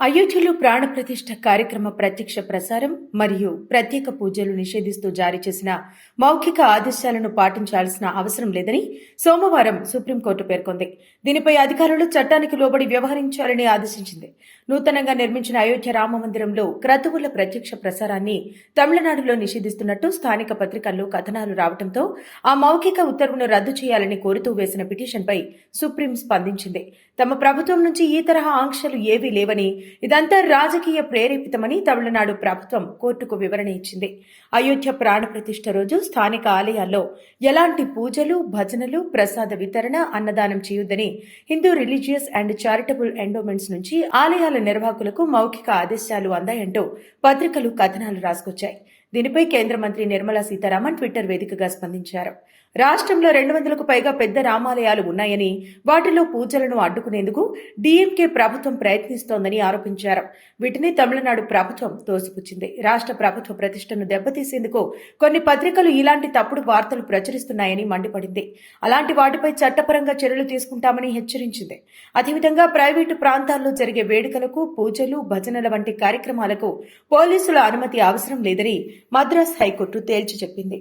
అయోధ్యలో ప్రాణప్రతిష్ఠ కార్యక్రమ ప్రత్యక్ష ప్రసారం మరియు ప్రత్యేక పూజలు నిషేధిస్తూ జారీ చేసిన మౌఖిక ఆదేశాలను పాటించాల్సిన అవసరం లేదని సోమవారం సుప్రీంకోర్టు పేర్కొంది. దీనిపై అధికారులు చట్టానికి లోబడి వ్యవహరించాలని ఆదేశించింది. నూతనంగా నిర్మించిన అయోధ్య రామ మందిరంలో క్రతువుల ప్రత్యక్ష ప్రసారాన్ని తమిళనాడులో నిషేధిస్తున్నట్టు స్థానిక పత్రికల్లో కథనాలు రావడంతో ఆ మౌఖిక ఉత్తర్వును రద్దు చేయాలని కోరుతూ వేసిన పిటిషన్పై సుప్రీం స్పందించింది. తమ ప్రభుత్వం నుంచి ఈ తరహా ఆంక్షలు ఏవీ లేవని ఇదంతా రాజకీయ ప్రేరేపితమని తమిళనాడు ప్రభుత్వం కోర్టుకు వివరణ ఇచ్చింది. అయోధ్య ప్రాణప్రతిష్ఠ రోజు స్థానిక ఆలయాల్లో ఎలాంటి పూజలు భజనలు ప్రసాద వితరణ అన్నదానం చేయొద్దని Hindu religious and charitable endowments నుంచి ఆలయాల నిర్వాహకులకు మౌఖిక ఆదేశాలు అందాయంటూ పత్రికలు కథనాలు రాసుకొచ్చాయి. దీనిపై కేంద్ర మంత్రి నిర్మలా సీతారామన్ ట్విట్టర్ వేదికగా స్పందించారు. రాష్ట్రంలో రెండు వందలకు పైగా పెద్ద రామాలయాలు ఉన్నాయని వాటిలో పూజలను అడ్డుకునేందుకు డీఎంకే ప్రభుత్వం ప్రయత్నిస్తోందని ఆరోపించారు. వీటిని తమిళనాడు ప్రభుత్వం తోసిపుచ్చింది. రాష్ట్ర ప్రభుత్వ ప్రతిష్టను దెబ్బతీసేందుకు కొన్ని పత్రికలు ఇలాంటి తప్పుడు వార్తలు ప్రచురిస్తున్నాయని మండిపడింది. అలాంటి వాటిపై చట్టపరంగా చర్యలు తీసుకుంటామని హెచ్చరించింది. అదేవిధంగా ప్రైవేటు ప్రాంతాల్లో జరిగే వేడుకలకు పూజలు భజనల వంటి కార్యక్రమాలకు పోలీసుల అనుమతి అవసరం లేదని మద్రాస్ హైకోర్టు తేల్చి చెప్పింది.